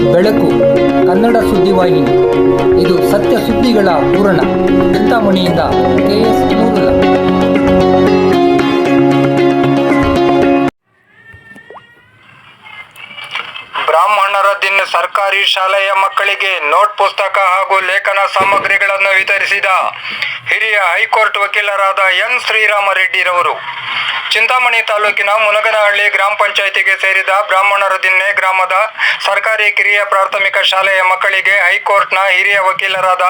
ಬೆಳಕು, ಕನ್ನಡ ಸುದ್ದಿವಾಹಿನಿ ಇದು ಸತ್ಯ ಸುದ್ದಿಗಳ ಪೂರಣ ಚಿಂತಾಮಣಿಯಿಂದ ಕೆಎಸ್ ಬ್ರಾಹ್ಮಣರ ದಿನ ಸರ್ಕಾರಿ ಶಾಲೆಯ ಮಕ್ಕಳಿಗೆ ನೋಟ್ ಪುಸ್ತಕ ಹಾಗೂ ಲೇಖನ ಸಾಮಗ್ರಿಗಳನ್ನು ವಿತರಿಸಿದ ಹಿರಿಯ ಹೈಕೋರ್ಟ್ ವಕೀಲರಾದ ಎನ್. ಶ್ರೀರಾಮರೆಡ್ಡಿರವರು. ಚಿಂತಾಮಣಿ ತಾಲೂಕಿನ ಮುನಗನಹಳ್ಳಿ ಗ್ರಾಮ ಪಂಚಾಯಿತಿಗೆ ಸೇರಿದ ಬ್ರಾಹ್ಮಣರ ದಿನ್ನೆ ಗ್ರಾಮದ ಸರ್ಕಾರಿ ಕಿರಿಯ ಪ್ರಾಥಮಿಕ ಶಾಲೆಯ ಮಕ್ಕಳಿಗೆ ಹೈಕೋರ್ಟ್ನ ಹಿರಿಯ ವಕೀಲರಾದ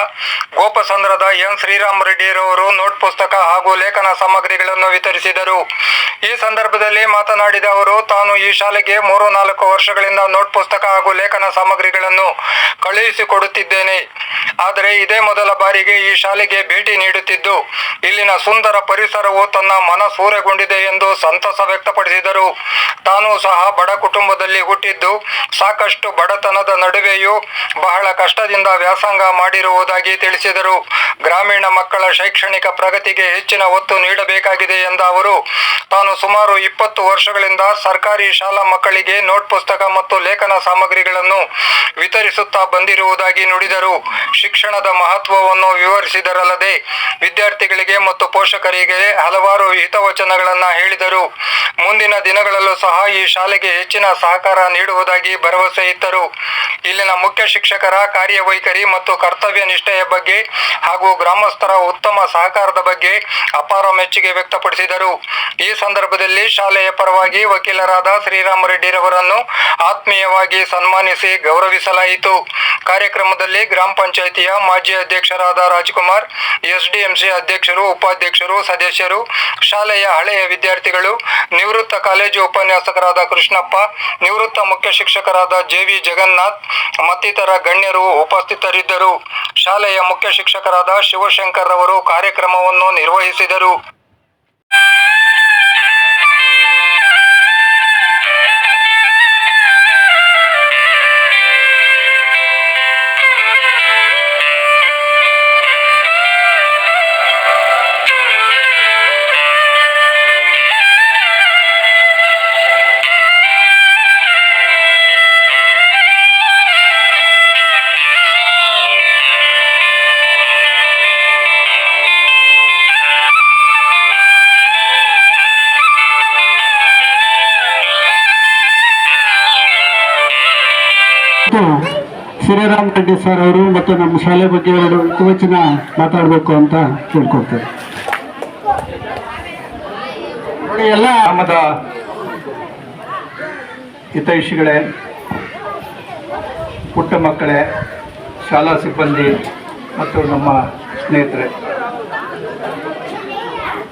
ಗೋಪಸಂದ್ರದ ಎನ್ ಶ್ರೀರಾಮರೆಡ್ಡಿರವರು ನೋಟ್ ಪುಸ್ತಕ ಹಾಗೂ ಲೇಖನ ಸಾಮಗ್ರಿಗಳನ್ನು ವಿತರಿಸಿದರು. ಈ ಸಂದರ್ಭದಲ್ಲಿ ಮಾತನಾಡಿದ ಅವರು, ತಾನು ಈ ಶಾಲೆಗೆ ಮೂರು ನಾಲ್ಕು ವರ್ಷಗಳಿಂದ ನೋಟ್ ಪುಸ್ತಕ ಹಾಗೂ ಲೇಖನ ಸಾಮಗ್ರಿಗಳನ್ನು ಕಳುಹಿಸಿಕೊಡುತ್ತಿದ್ದೇನೆ. ಆದರೆ ಇದೇ ಮೊದಲ ಬಾರಿಗೆ ಈ ಶಾಲೆಗೆ ಭೇಟಿ ನೀಡುತ್ತಿದ್ದು, ಇಲ್ಲಿನ ಸುಂದರ ಪರಿಸರವು ತನ್ನ ಮನ ಸೂರೆಗೊಂಡಿದೆ ಎಂದು ಸಂತಸ ವ್ಯಕ್ತಪಡಿಸಿದರು. ತಾನು ಸಹ ಬಡ ಕುಟುಂಬದಲ್ಲಿ ಹುಟ್ಟಿದ್ದು ಸಾಕಷ್ಟು ಬಡತನದ ನಡುವೆಯೂ ಬಹಳ ಕಷ್ಟದಿಂದ ವ್ಯಾಸಂಗ ಮಾಡಿರುವುದಾಗಿ ತಿಳಿಸಿದರು. ಗ್ರಾಮೀಣ ಮಕ್ಕಳ ಶೈಕ್ಷಣಿಕ ಪ್ರಗತಿಗೆ ಹೆಚ್ಚಿನ ಒತ್ತು ನೀಡಬೇಕಾಗಿದೆ ಎಂದ ಅವರು, ತಾನು ಸುಮಾರು ಇಪ್ಪತ್ತು ವರ್ಷಗಳಿಂದ ಸರ್ಕಾರಿ ಶಾಲಾ ಮಕ್ಕಳಿಗೆ ನೋಟ್ ಪುಸ್ತಕ ಮತ್ತು ಲೇಖನ ಸಾಮಗ್ರಿಗಳನ್ನು ವಿತರಿಸುತ್ತಾ ಬಂದಿರುವುದಾಗಿ ನುಡಿದರು. ಶಿಕ್ಷಣದ ಮಹತ್ವವನ್ನು ವಿವರಿಸಿದರಲ್ಲದೆ, ವಿದ್ಯಾರ್ಥಿಗಳಿಗೆ ಮತ್ತು ಪೋಷಕರಿಗೆ ಹಲವಾರು ಹಿತವಚನಗಳನ್ನು ಹೇಳಿದರು. ಮುಂದಿನ ದಿನಗಳಲ್ಲೂ ಸಹ ಈ ಶಾಲೆಗೆ ಹೆಚ್ಚಿನ ಸಹಕಾರ ನೀಡುವುದಾಗಿ ಭರವಸೆ ಇತ್ತರು ಇಲ್ಲಿನ ಮುಖ್ಯ ಶಿಕ್ಷಕರ, ಕಾರ್ಯವೈಖರಿ ಮತ್ತು ಕರ್ತವ್ಯ ನಿಷ್ಠೆಯ ಬಗ್ಗೆ ಹಾಗೂ ಗ್ರಾಮಸ್ಥರ ಉತ್ತಮ ಸಹಕಾರದ ಬಗ್ಗೆ ಅಪಾರ ಮೆಚ್ಚುಗೆ ವ್ಯಕ್ತಪಡಿಸಿದರು. ಈ ಸಂದರ್ಭದಲ್ಲಿ ಶಾಲೆಯ ಪರವಾಗಿ ವಕೀಲರಾದ ಶ್ರೀರಾಮರೆಡ್ಡಿರವರನ್ನು ಆತ್ಮೀಯವಾಗಿ ಸನ್ಮಾನಿಸಿ ಗೌರವಿಸಲಾಯಿತು. ಕಾರ್ಯಕ್ರಮದಲ್ಲಿ ಗ್ರಾಮ ಪಂಚಾಯಿತಿಯ ಮಾಜಿ ಅಧ್ಯಕ್ಷರಾದ ರಾಜ್ಕುಮಾರ್, ಎಸ್ಡಿಎಂಸಿ ಅಧ್ಯಕ್ಷರು, ಉಪಾಧ್ಯಕ್ಷರು, ಸದಸ್ಯರು, ಶಾಲೆಯ ಹಳೆಯ ವಿದ್ಯಾರ್ಥಿಗಳು, ನಿವೃತ್ತ ಕಾಲೇಜು ಉಪನ್ಯಾಸಕರಾದ ಕೃಷ್ಣಪ್ಪ, ನಿವೃತ್ತ ಮುಖ್ಯ ಶಿಕ್ಷಕರಾದ ಜೆವಿ ಜಗನ್ನಾಥ್, ಮತ್ತಿತರ ಗಣ್ಯರು ಉಪಸ್ಥಿತರಿದ್ದರು. ಶಾಲೆಯ ಮುಖ್ಯ ಶಿಕ್ಷಕರಾದ ಶಿವಶಂಕರ್ ಅವರು ಕಾರ್ಯಕ್ರಮವನ್ನು ನಿರ್ವಹಿಸಿದರು. ಶ್ರೀರಾಮ್ ರೆಡ್ಡಿ ಸರ್ ಅವರು ಮತ್ತು ನಮ್ಮ ಶಾಲೆ ಬಗ್ಗೆ ಎರಡು ಹಿತವಚನ ಮಾತಾಡಬೇಕು ಅಂತ ಕೇಳ್ಕೊಳ್ತೇವೆ. ನೋಡಿ, ಎಲ್ಲ ಗ್ರಾಮದ ಹಿತೈಷಿಗಳೇ, ಪುಟ್ಟ ಮಕ್ಕಳೇ, ಶಾಲಾ ಸಿಬ್ಬಂದಿ ಮತ್ತು ನಮ್ಮ ಸ್ನೇಹಿತರೆ.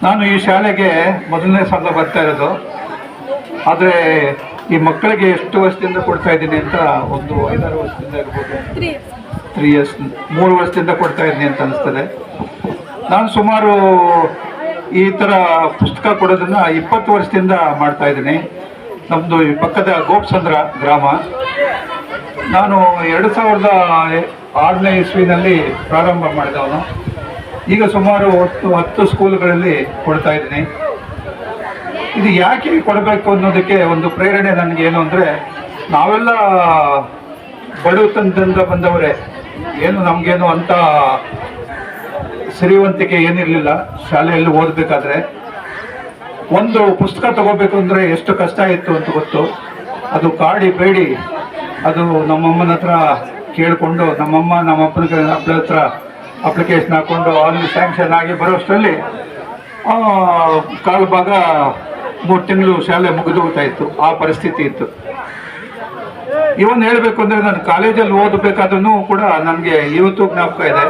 ನಾನು ಈ ಶಾಲೆಗೆ ಮೊದಲನೇ ಸಲ ಬರ್ತಾ ಇರೋದು. ಆದರೆ ಈ ಮಕ್ಕಳಿಗೆ ಎಷ್ಟು ವರ್ಷದಿಂದ ಕೊಡ್ತಾ ಇದ್ದೀನಿ ಅಂತ ಒಂದು ಐದಾರು ವರ್ಷದಿಂದ ಇರ್ಬೋದು. ತ್ರೀ ಇಯರ್ಸ್ ಮೂರು ವರ್ಷದಿಂದ ಕೊಡ್ತಾ ಇದ್ದೀನಿ ಅಂತ ಅನಿಸ್ತದೆ. ನಾನು ಸುಮಾರು ಈ ಥರ ಪುಸ್ತಕ ಕೊಡೋದನ್ನ ಇಪ್ಪತ್ತು ವರ್ಷದಿಂದ ಮಾಡ್ತಾ ಇದ್ದೀನಿ. ನಮ್ಮದು ಈ ಪಕ್ಕದ ಗೋಪಸಂದ್ರ ಗ್ರಾಮ. ನಾನು ಎರಡು ಸಾವಿರದ ಆರನೇ ಇಸ್ವಿನಲ್ಲಿ ಪ್ರಾರಂಭ ಮಾಡಿದವನು. ಈಗ ಸುಮಾರು ಹತ್ತು ಹತ್ತು ಸ್ಕೂಲ್ಗಳಲ್ಲಿ ಕೊಡ್ತಾ ಇದ್ದೀನಿ. ಇದು ಯಾಕೆ ಕೊಡಬೇಕು ಅನ್ನೋದಕ್ಕೆ ಒಂದು ಪ್ರೇರಣೆ ನನಗೆ ಏನು ಅಂದರೆ, ನಾವೆಲ್ಲ ಬಡತನದಿಂದ ಬಂದವರೇ, ಏನು ನಮಗೇನು ಅಂತ ಸಿರಿವಂತಿಕೆ ಏನಿರಲಿಲ್ಲ. ಶಾಲೆಯಲ್ಲಿ ಓದಬೇಕಾದ್ರೆ ಒಂದು ಪುಸ್ತಕ ತಗೋಬೇಕು ಅಂದರೆ ಎಷ್ಟು ಕಷ್ಟ ಇತ್ತು ಅಂತ ಗೊತ್ತು. ಅದು ಕಾಡಿ ಬೇಡಿ, ಅದು ನಮ್ಮಮ್ಮನ ಹತ್ರ ಕೇಳಿಕೊಂಡು, ನಮ್ಮಮ್ಮ ನಮ್ಮಪ್ಪನ ಅಪ್ಪನ ಹತ್ರ ಅಪ್ಲಿಕೇಶನ್ ಹಾಕ್ಕೊಂಡು ಅಲ್ಲಿ ಸ್ಯಾಂಕ್ಷನ್ ಆಗಿ ಬರೋಷ್ಟರಲ್ಲಿ ಕಾಲು ಭಾಗ ಮೂರು ತಿಂಗಳು ಶಾಲೆ ಮುಗಿದು ಹೋಗ್ತಾ ಇತ್ತು. ಆ ಪರಿಸ್ಥಿತಿ ಇತ್ತು. ಇವನ್ ಹೇಳಬೇಕು ಅಂದರೆ ನಾನು ಕಾಲೇಜಲ್ಲಿ ಓದಬೇಕಾದ್ರೂ ಕೂಡ ನನಗೆ ಇವತ್ತು ಜ್ಞಾಪಕ ಇದೆ.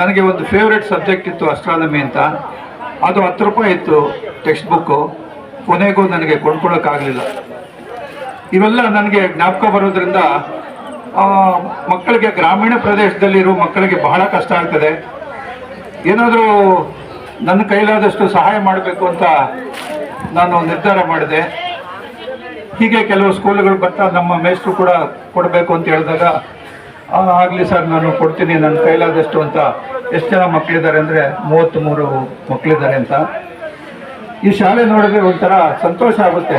ನನಗೆ ಒಂದು ಫೇವ್ರೆಟ್ ಸಬ್ಜೆಕ್ಟ್ ಇತ್ತು ಅಸ್ಟ್ರಾನಮಿ ಅಂತ. ಅದು ಹತ್ತು ರೂಪಾಯಿ ಇತ್ತು ಟೆಕ್ಸ್ಟ್ ಬುಕ್ಕು ಕೊನೆಗೂ ನನಗೆ ಕೊಂಡ್ಕೊಳಕ್ಕಾಗಲಿಲ್ಲ ಇವೆಲ್ಲ ನನಗೆ ಜ್ಞಾಪಕ ಬರೋದ್ರಿಂದ ಮಕ್ಕಳಿಗೆ ಗ್ರಾಮೀಣ ಪ್ರದೇಶದಲ್ಲಿರೋ ಮಕ್ಕಳಿಗೆ ಬಹಳ ಕಷ್ಟ ಆಗ್ತದೆ. ಏನಾದರೂ ನನ್ನ ಕೈಲಾದಷ್ಟು ಸಹಾಯ ಮಾಡಬೇಕು ಅಂತ ನಾನು ನಿರ್ಧಾರ ಮಾಡಿದೆ. ಹೀಗೆ ಕೆಲವು ಸ್ಕೂಲ್ಗಳು ಬರ್ತಾ ನಮ್ಮ ಮೇಸ್ಟ್ರು ಕೂಡ ಕೊಡಬೇಕು ಅಂತ ಹೇಳಿದಾಗ ಆಗಲಿ ಸರ್, ನಾನು ಕೊಡ್ತೀನಿ, ನನ್ನ ಕೈಲಾದಷ್ಟು ಅಂತ ಎಷ್ಟು ಜನ ಮಕ್ಕಳಿದ್ದಾರೆ ಅಂದರೆ ಮೂವತ್ತ್ ಮೂರು ಮಕ್ಕಳಿದ್ದಾರೆ ಅಂತ. ಈ ಶಾಲೆ ನೋಡಿದ್ರೆ ಒಂಥರ ಸಂತೋಷ ಆಗುತ್ತೆ.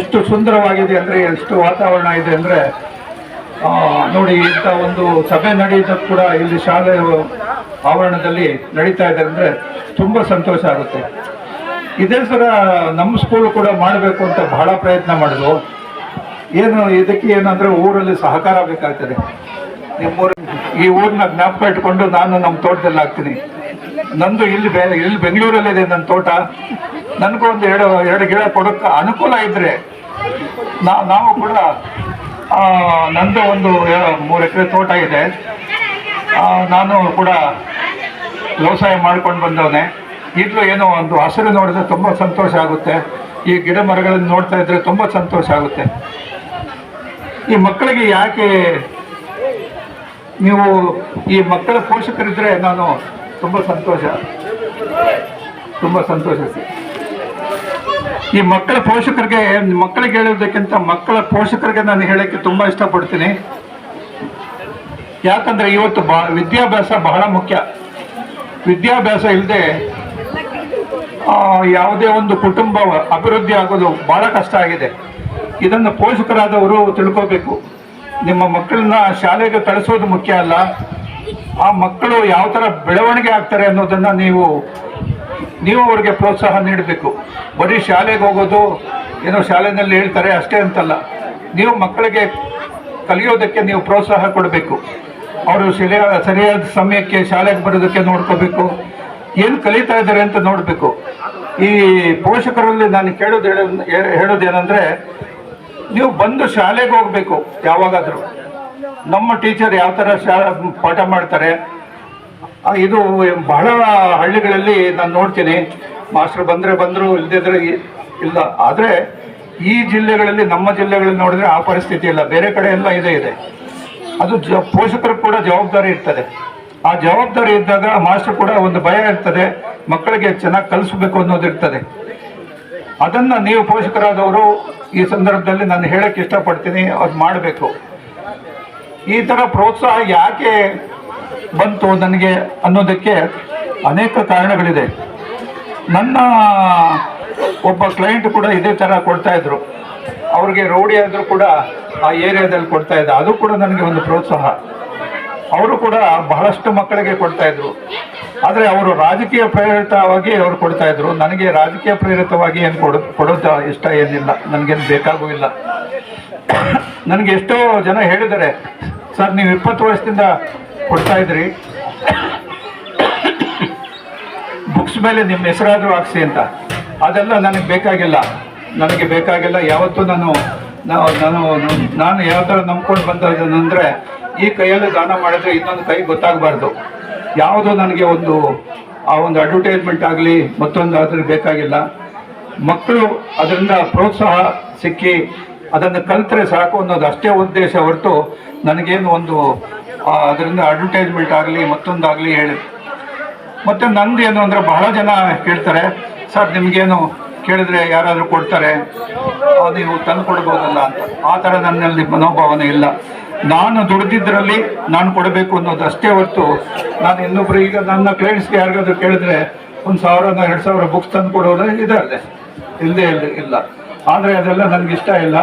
ಎಷ್ಟು ಸುಂದರವಾಗಿದೆ ಅಂದರೆ, ಎಷ್ಟು ವಾತಾವರಣ ಇದೆ ಅಂದರೆ ನೋಡಿ, ಇಂಥ ಒಂದು ಸಭೆ ನಡೆಯುತ್ತ ಕೂಡ ಇಲ್ಲಿ ಶಾಲೆ ಆವರಣದಲ್ಲಿ ನಡೀತಾ ಇದೆ ಅಂದರೆ ತುಂಬ ಸಂತೋಷ ಆಗುತ್ತೆ. ಇದೇ ಸರ ನಮ್ಮ ಸ್ಕೂಲ್ ಕೂಡ ಮಾಡಬೇಕು ಅಂತ ಬಹಳ ಪ್ರಯತ್ನ ಮಾಡಿದ್ವು. ಏನು ಇದಕ್ಕೆ ಏನಂದ್ರೆ ಊರಲ್ಲಿ ಸಹಕಾರ ಬೇಕಾಗ್ತದೆ. ನಿಮ್ಮೂರ ಈ ಊರಿನ ಜ್ಞಾಪಕ ಇಟ್ಕೊಂಡು ನಾನು ನಮ್ಮ ತೋಟದಲ್ಲಿ ಹಾಕ್ತೀನಿ. ನಂದು ಇಲ್ಲಿ ಬೆ, ಇಲ್ಲಿ ಬೆಂಗಳೂರಲ್ಲಿದೆ ನನ್ನ ತೋಟ. ನನಗೂ ಒಂದು ಎರಡು ಎರಡು ಗಿಡ ಕೊಡೋಕ್ಕೆ ಅನುಕೂಲ ಇದ್ರೆ ನಾ- ನಾವು ಕೂಡ ನಂದು ಒಂದು ಮೂರು ಎಕರೆ ತೋಟ ಇದೆ. ನಾನು ಕೂಡ ವ್ಯವಸಾಯ ಮಾಡ್ಕೊಂಡು ಬಂದವನೇ. ಈಗಲೂ ಏನೋ ಒಂದು ಹಸಿರು ನೋಡಿದ್ರೆ ತುಂಬ ಸಂತೋಷ ಆಗುತ್ತೆ. ಈ ಗಿಡ ಮರಗಳನ್ನು ನೋಡ್ತಾ ಇದ್ರೆ ತುಂಬ ಸಂತೋಷ ಆಗುತ್ತೆ. ಈ ಮಕ್ಕಳಿಗೆ ಯಾಕೆ ನೀವು ಈ ಮಕ್ಕಳ ಪೋಷಕರಿದ್ರೆ ನಾನು ತುಂಬ ಸಂತೋಷ. ತುಂಬ ಸಂತೋಷ. ಈ ಮಕ್ಕಳ ಪೋಷಕರಿಗೆ, ಮಕ್ಕಳಿಗೆ ಹೇಳೋದಕ್ಕಿಂತ ಮಕ್ಕಳ ಪೋಷಕರಿಗೆ ನಾನು ಹೇಳಕ್ಕೆ ತುಂಬ ಇಷ್ಟಪಡ್ತೀನಿ. ಯಾಕಂದ್ರೆ ಇವತ್ತು ಬಾ, ವಿದ್ಯಾಭ್ಯಾಸ ಬಹಳ ಮುಖ್ಯ. ವಿದ್ಯಾಭ್ಯಾಸ ಇಲ್ಲದೆ ಯಾವುದೇ ಒಂದು ಕುಟುಂಬ ಅಭಿವೃದ್ಧಿ ಆಗೋದು ಬಹಳ ಕಷ್ಟ ಆಗಿದೆ. ಇದನ್ನು ಪೋಷಕರಾದವರು ತಿಳ್ಕೋಬೇಕು. ನಿಮ್ಮ ಮಕ್ಕಳನ್ನ ಶಾಲೆಗೆ ಕಳಿಸೋದು ಮುಖ್ಯ ಅಲ್ಲ. ಆ ಮಕ್ಕಳು ಯಾವ ಥರ ಬೆಳವಣಿಗೆ ಆಗ್ತಾರೆ ಅನ್ನೋದನ್ನ ನೀವು ನೀವು ಅವ್ರಿಗೆ ಪ್ರೋತ್ಸಾಹ ನೀಡಬೇಕು. ಬರೀ ಶಾಲೆಗೆ ಹೋಗೋದು ಏನೋ ಶಾಲೆಯಲ್ಲಿ ಹೇಳ್ತಾರೆ ಅಷ್ಟೇ ಅಂತಲ್ಲ. ನೀವು ಮಕ್ಕಳಿಗೆ ಕಲಿಯೋದಕ್ಕೆ ನೀವು ಪ್ರೋತ್ಸಾಹ ಕೊಡಬೇಕು. ಅವರು ಸರಿಯಾದ ಸರಿಯಾದ ಸಮಯಕ್ಕೆ ಶಾಲೆಗೆ ಬರೋದಕ್ಕೆ ನೋಡ್ಕೋಬೇಕು. ಏನು ಕಲಿತಾ ಇದ್ದಾರೆ ಅಂತ ನೋಡಬೇಕು. ಈ ಪೋಷಕರಲ್ಲಿ ನಾನು ಕೇಳೋದು ಹೇಳ ಹೇಳೋದೇನೆಂದರೆ, ನೀವು ಬಂದು ಶಾಲೆಗೆ ಹೋಗಬೇಕು, ಯಾವಾಗಾದರೂ. ನಮ್ಮ ಟೀಚರ್ ಯಾವ ಥರ ಶಾ ಪಾಠ ಮಾಡ್ತಾರೆ ಇದು ಬಹಳ ಹಳ್ಳಿಗಳಲ್ಲಿ ನಾನು ನೋಡ್ತೀನಿ. ಮಾಸ್ಟರ್ ಬಂದರೆ ಬಂದರು ಇಲ್ಲದಿದ್ರೆ ಇಲ್ಲ. ಆದರೆ, ಈ ಜಿಲ್ಲೆಗಳಲ್ಲಿ, ನಮ್ಮ ಜಿಲ್ಲೆಗಳಲ್ಲಿ ನೋಡಿದ್ರೆ ಆ ಪರಿಸ್ಥಿತಿ ಇಲ್ಲ. ಬೇರೆ ಕಡೆ ಎಲ್ಲ ಇದೆ ಇದೆ. ಅದು ಪೋಷಕರು ಕೂಡ ಜವಾಬ್ದಾರಿ ಇರ್ತದೆ. ಆ ಜವಾಬ್ದಾರಿ ಇದ್ದಾಗ ಮಾಸ್ಟರ್ ಕೂಡ ಒಂದು ಭಯ ಇರ್ತದೆ, ಮಕ್ಕಳಿಗೆ ಚೆನ್ನಾಗಿ ಕಲಿಸ್ಬೇಕು ಅನ್ನೋದು ಇರ್ತದೆ. ಅದನ್ನ ನೀವು ಪೋಷಕರಾದವರು ಈ ಸಂದರ್ಭದಲ್ಲಿ ನಾನು ಹೇಳಕ್ಕೆ ಇಷ್ಟಪಡ್ತೀನಿ, ಅದು ಮಾಡಬೇಕು. ಈ ಥರ ಪ್ರೋತ್ಸಾಹ ಯಾಕೆ ಬಂತು ನನಗೆ ಅನ್ನೋದಕ್ಕೆ ಅನೇಕ ಕಾರಣಗಳಿದೆ. ನನ್ನ ಒಬ್ಬ ಕ್ಲೈಂಟ್ ಕೂಡ ಇದೇ ಥರ ಕೊಡ್ತಾ ಇದ್ರು. ಅವ್ರಿಗೆ ರೌಡಿ ಆದರೂ ಕೂಡ ಆ ಏರಿಯಾದಲ್ಲಿ ಕೊಡ್ತಾ ಇದ್ದ. ಅದು ಕೂಡ ನನಗೆ ಒಂದು ಪ್ರೋತ್ಸಾಹ. ಅವರು ಕೂಡ ಬಹಳಷ್ಟು ಮಕ್ಕಳಿಗೆ ಕೊಡ್ತಾ ಇದ್ರು. ಆದರೆ ಅವರು ರಾಜಕೀಯ ಪ್ರೇರಿತವಾಗಿ ಅವರು ಕೊಡ್ತಾ ಇದ್ರು. ನನಗೆ ರಾಜಕೀಯ ಪ್ರೇರಿತವಾಗಿ ಏನು ಕೊಡೋ ಕೊಡೋದ ಇಷ್ಟ ಏನಿಲ್ಲ. ನನಗೇನು ಬೇಕಾಗೂ ಇಲ್ಲ. ನನಗೆ ಎಷ್ಟೋ ಜನ ಹೇಳಿದ್ದಾರೆ, ಸರ್, ನೀವು ಇಪ್ಪತ್ತು ವರ್ಷದಿಂದ ಕೊಡ್ತಾ ಇದ್ರಿ. ಬುಕ್ಸ್ ಮೇಲೆ ನಿಮ್ಮ ಹೆಸರಾದರೂ ಹಾಕ್ಸಿ ಅಂತ. ಅದೆಲ್ಲ ನನಗೆ ಬೇಕಾಗಿಲ್ಲ. ನನಗೆ ಬೇಕಾಗಿಲ್ಲ. ಯಾವತ್ತೂ ನಾನು ನಾನು ನಾನು ಯಾವ ಥರ ನಂಬ್ಕೊಂಡು ಬಂದದಂದರೆ ಈ ಕೈಯಲ್ಲಿ ದಾನ ಮಾಡಿದ್ರೆ ಇನ್ನೊಂದು ಕೈ ಗೊತ್ತಾಗಬಾರ್ದು. ಯಾವುದೋ ನನಗೆ ಒಂದು, ಆ ಒಂದು ಅಡ್ವರ್ಟೈಸ್ಮೆಂಟ್ ಆಗಲಿ, ಮತ್ತೊಂದು ಅದ್ರ ಬೇಕಾಗಿಲ್ಲ. ಮಕ್ಕಳು ಅದರಿಂದ ಪ್ರೋತ್ಸಾಹ ಸಿಕ್ಕಿ ಅದನ್ನು ಕಲಿತರೆ ಸಾಕು ಅನ್ನೋದು ಅಷ್ಟೇ ಉದ್ದೇಶ ಹೊರತು ನನಗೇನು ಒಂದು ಅದರಿಂದ ಅಡ್ವರ್ಟೈಸ್ಮೆಂಟ್ ಆಗಲಿ, ಮತ್ತೊಂದಾಗಲಿ ಹೇಳಿ. ಮತ್ತು ನಂದು ಏನು ಅಂದರೆ ಬಹಳ ಜನ ಕೇಳ್ತಾರೆ, ಸರ್, ನಿಮಗೇನು ಕೇಳಿದ್ರೆ ಯಾರಾದರೂ ಕೊಡ್ತಾರೆ? ನೀವು ತಂದು ಕೊಡ್ಬೋದಲ್ಲ ಅಂತ. ಆ ಥರ ನನ್ನಲ್ಲಿ ಮನೋಭಾವನೆ ಇಲ್ಲ. ನಾನು ದುಡ್ದಿದ್ರಲ್ಲಿ ನಾನು ಕೊಡಬೇಕು ಅನ್ನೋದು ಅಷ್ಟೇ ಹೊರತು ನಾನು ಇನ್ನೊಬ್ರು ಈಗ ನನ್ನ ಕ್ಲೈಂಟ್ಸ್ಗೆ ಯಾರಿಗಾದ್ರೂ ಕೇಳಿದ್ರೆ ಒಂದು ಸಾವಿರ ಎರಡು ಸಾವಿರ ಬುಕ್ಸ್ ತಂದು ಕೊಡೋದು ಇದ್ದಾರೆ ಇಲ್ಲದೆ ಇಲ್ಲ ಇಲ್ಲ. ಆದರೆ ಅದೆಲ್ಲ ನನಗೆ ಇಷ್ಟ ಇಲ್ಲ.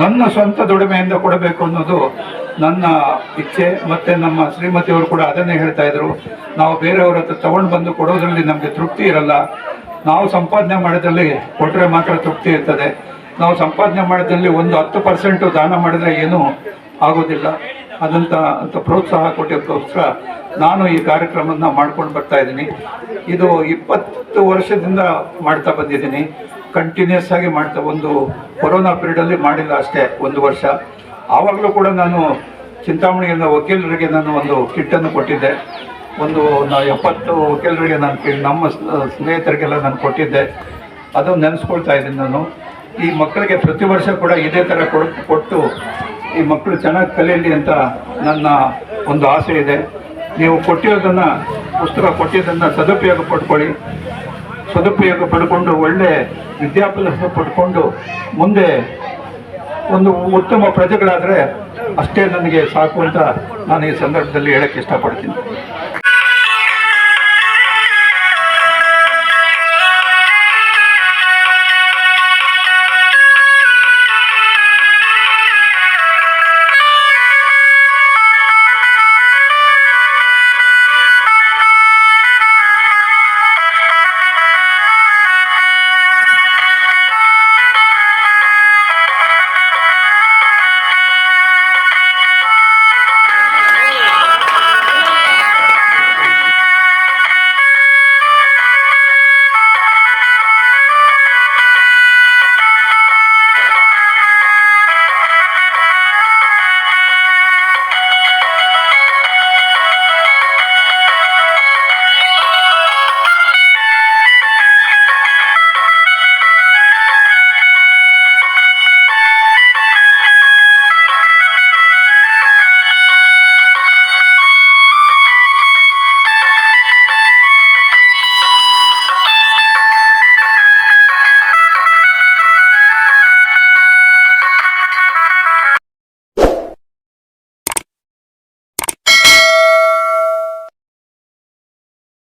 ನನ್ನ ಸ್ವಂತ ದುಡಿಮೆಯಿಂದ ಕೊಡಬೇಕು ಅನ್ನೋದು ನನ್ನ ಇಚ್ಛೆ. ಮತ್ತು ನಮ್ಮ ಶ್ರೀಮತಿಯವರು ಕೂಡ ಅದನ್ನೇ ಹೇಳ್ತಾ ಇದ್ರು. ನಾವು ಬೇರೆಯವ್ರ ಹತ್ರ ತಗೊಂಡು ಬಂದು ಕೊಡೋದ್ರಲ್ಲಿ ನಮಗೆ ತೃಪ್ತಿ ಇರಲ್ಲ. ನಾವು ಸಂಪಾದನೆ ಮಾಡಿದಲ್ಲಿ ಕೊಟ್ಟರೆ ಮಾತ್ರ ತೃಪ್ತಿ ಇರ್ತದೆ. ನಾವು ಸಂಪಾದನೆ ಮಾಡಿದಲ್ಲಿ ಒಂದು ಹತ್ತು ಪರ್ಸೆಂಟು ದಾನ ಮಾಡಿದ್ರೆ ಏನೂ ಆಗೋದಿಲ್ಲ. ಅದಂತ ಅಂತ ಪ್ರೋತ್ಸಾಹ ಕೊಟ್ಟಿದ್ದಕ್ಕೋಸ್ಕರ ನಾನು ಈ ಕಾರ್ಯಕ್ರಮವನ್ನು ಮಾಡ್ಕೊಂಡು ಬರ್ತಾ ಇದ್ದೀನಿ. ಇದು ಇಪ್ಪತ್ತು ವರ್ಷದಿಂದ ಮಾಡ್ತಾ ಬಂದಿದ್ದೀನಿ. ಕಂಟಿನ್ಯೂಸ್ ಆಗಿ ಮಾಡ್ತಾ ಒಂದು ಕೊರೋನಾ ಪೀರಿಯಡಲ್ಲಿ ಮಾಡಿಲ್ಲ ಅಷ್ಟೇ, ಒಂದು ವರ್ಷ. ಆವಾಗಲೂ ಕೂಡ ನಾನು ಚಿಂತಾಮಣಿಯಿಂದ ವಕೀಲರಿಗೆ ನಾನು ಒಂದು ಕಿಟ್ಟನ್ನು ಕೊಟ್ಟಿದ್ದೆ. ಒಂದು ಎಪ್ಪತ್ತು ವಕೀಲರಿಗೆ ನಾನು ನಮ್ಮ ಸ್ನೇಹಿತರಿಗೆಲ್ಲ ನಾನು ಕೊಟ್ಟಿದ್ದೆ. ಅದು ನೆನೆಸ್ಕೊಳ್ತಾ ಇದ್ದೀನಿ ನಾನು. ಈ ಮಕ್ಕಳಿಗೆ ಪ್ರತಿ ವರ್ಷ ಕೂಡ ಇದೇ ಥರ ಕೊಟ್ಟು ಈ ಮಕ್ಕಳು ಚೆನ್ನಾಗಿ ಕಲಿಯಲಿ ಅಂತ ನನ್ನ ಒಂದು ಆಸೆ ಇದೆ. ನೀವು ಕೊಟ್ಟಿರೋದನ್ನು, ಪುಸ್ತಕ ಕೊಟ್ಟಿದ್ದನ್ನು ಸದುಪಯೋಗ ಪಡ್ಕೊಳ್ಳಿ. ಸದುಪಯೋಗ ಪಡ್ಕೊಂಡು ಒಳ್ಳೆ ವಿದ್ಯಾಭ್ಯಾಸ ಪಡ್ಕೊಂಡು ಮುಂದೆ ಒಂದು ಉತ್ತಮ ಪ್ರಜೆಗಳಾದರೆ ಅಷ್ಟೇ ನನಗೆ ಸಾಕು ಅಂತ ನಾನು ಈ ಸಂದರ್ಭದಲ್ಲಿ ಹೇಳಕ್ಕೆ ಇಷ್ಟಪಡ್ತೀನಿ.